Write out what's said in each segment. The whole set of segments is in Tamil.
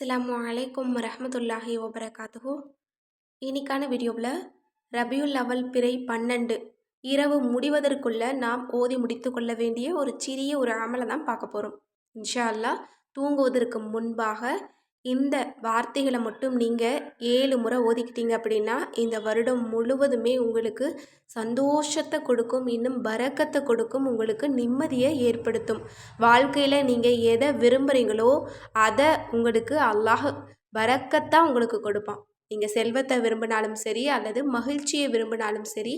அஸ்லாம் அலைக்கும் வரமத்துல்லாஹி வபரகாத்துஹு. இன்னைக்கான வீடியோவில் ரபியுல் லவல் பிறை பன்னெண்டு இரவு முடிவதற்குள்ள நாம் ஓதி முடித்து கொள்ள வேண்டிய ஒரு சிறிய ஒரு அமலை தான் பார்க்க போகிறோம் இன்ஷா அல்லாஹ் தூங்குவதற்கு முன்பாக இந்த வார்த்தைகளை மட்டும் நீங்கள் ஏழு முறை ஓதிக்கிட்டீங்க அப்படின்னா இந்த வருடம் முழுவதுமே உங்களுக்கு சந்தோஷத்தை கொடுக்கும் இன்னும் பறக்கத்தை கொடுக்கும் உங்களுக்கு நிம்மதியை ஏற்படுத்தும். வாழ்க்கையில் நீங்கள் எதை விரும்புகிறீங்களோ அதை உங்களுக்கு அல்லாஹ் பறக்கத்தான் உங்களுக்கு கொடுப்பான். நீங்கள் செல்வத்தை விரும்பினாலும் சரி அல்லது மகிழ்ச்சியை விரும்பினாலும் சரி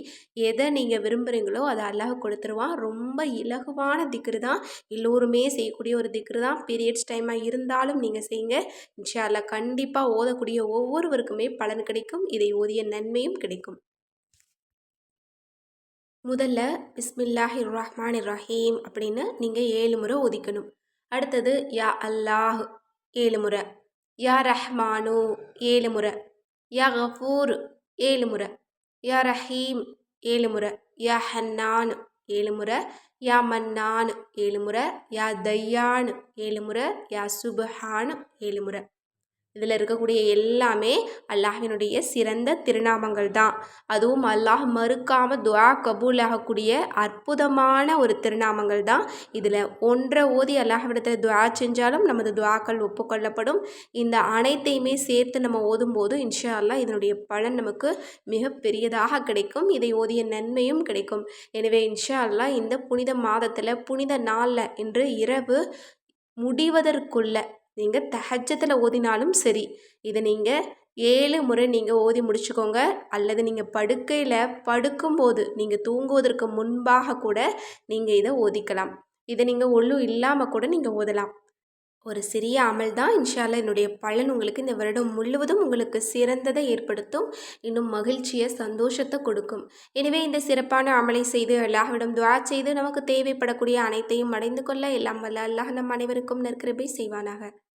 எதை நீங்கள் விரும்புகிறீங்களோ அதை அல்லாஹ் கொடுத்துருவான். ரொம்ப இலகுவான திக்ரு தான். எல்லோருமே செய்யக்கூடிய ஒரு திக்ரு தான். பீரியட்ஸ் டைமாக இருந்தாலும் நீங்கள் செய்யுங்க. இன்ஷா அல்லாஹ் கண்டிப்பாக ஓதக்கூடிய ஒவ்வொருவருக்குமே பலன் கிடைக்கும். இதை ஓதிய நன்மையும் கிடைக்கும். முதல்ல பிஸ்மில்லாஹி ரஹ்மான் ரஹீம் அப்படின்னு நீங்கள் ஏழு முறை ஒதிக்கணும் அடுத்தது யா அல்லாஹ் ஏழு முறை. யா ரஹ்மானு ஏழு முறை. யா கஃபூர் ஏழு முறை. யா ரஹீம் ஏழு முறை. யா ஹன்னான் ஏழு முறை. யா மன்னான் ஏழு முறை. யா தையான் ஏழு முறை. யா சுபஹான் ஏழு முறை. இதில் இருக்கக்கூடிய எல்லாமே அல்லாஹினுடைய சிறந்த திருநாமங்கள் தான் அதுவும் அல்லாஹ் மறுக்காமல் துவா கபூல் ஆகக்கூடிய அற்புதமான ஒரு திருநாமங்கள் தான் இதில் ஒன்றை ஓதி அல்லாஹ்விடத்தில் துவா செஞ்சாலும் நமது துவாக்கள் ஒப்புக்கொள்ளப்படும். இந்த அனைத்தையுமே சேர்த்து நம்ம ஓதும்போது இன்ஷா அல்லாஹ் இதனுடைய பலன் நமக்கு மிக பெரியதாக கிடைக்கும். இதை ஓதிய நன்மையும் கிடைக்கும். எனவே இன்ஷா அல்லாஹ் இந்த புனித மாதத்தில் புனித நாளில் இன்று இரவு முடிவதற்குள்ள நீங்கள் தஹஜத்தில் ஓதினாலும் சரி. இதை நீங்கள் ஏழு முறை நீங்கள் ஓதி முடிச்சுக்கோங்க. அல்லது நீங்கள் படுக்கையில் படுக்கும்போது நீங்கள் தூங்குவதற்கு முன்பாக கூட நீங்கள் இதை ஓதிக்கலாம். இதை நீங்கள் ஒன்றும் இல்லாமல் கூட நீங்கள் ஓதலாம். ஒரு சிறிய அமல் தான். இன்ஷால்ல என்னுடைய பலன் உங்களுக்கு இந்த வருடம் முழுவதும் உங்களுக்கு சிறந்ததை ஏற்படுத்தும். இன்னும் மகிழ்ச்சியை சந்தோஷத்தை கொடுக்கும். எனவே இந்த சிறப்பான அமலை செய்து அல்லாஹ்விடம் துவா செய்து நமக்கு தேவைப்படக்கூடிய அனைத்தையும் அடைந்து கொள்ள எல்லாம் வல்ல அல்லாஹ் நம் அனைவருக்கும் நற்கிருபை செய்வானாக.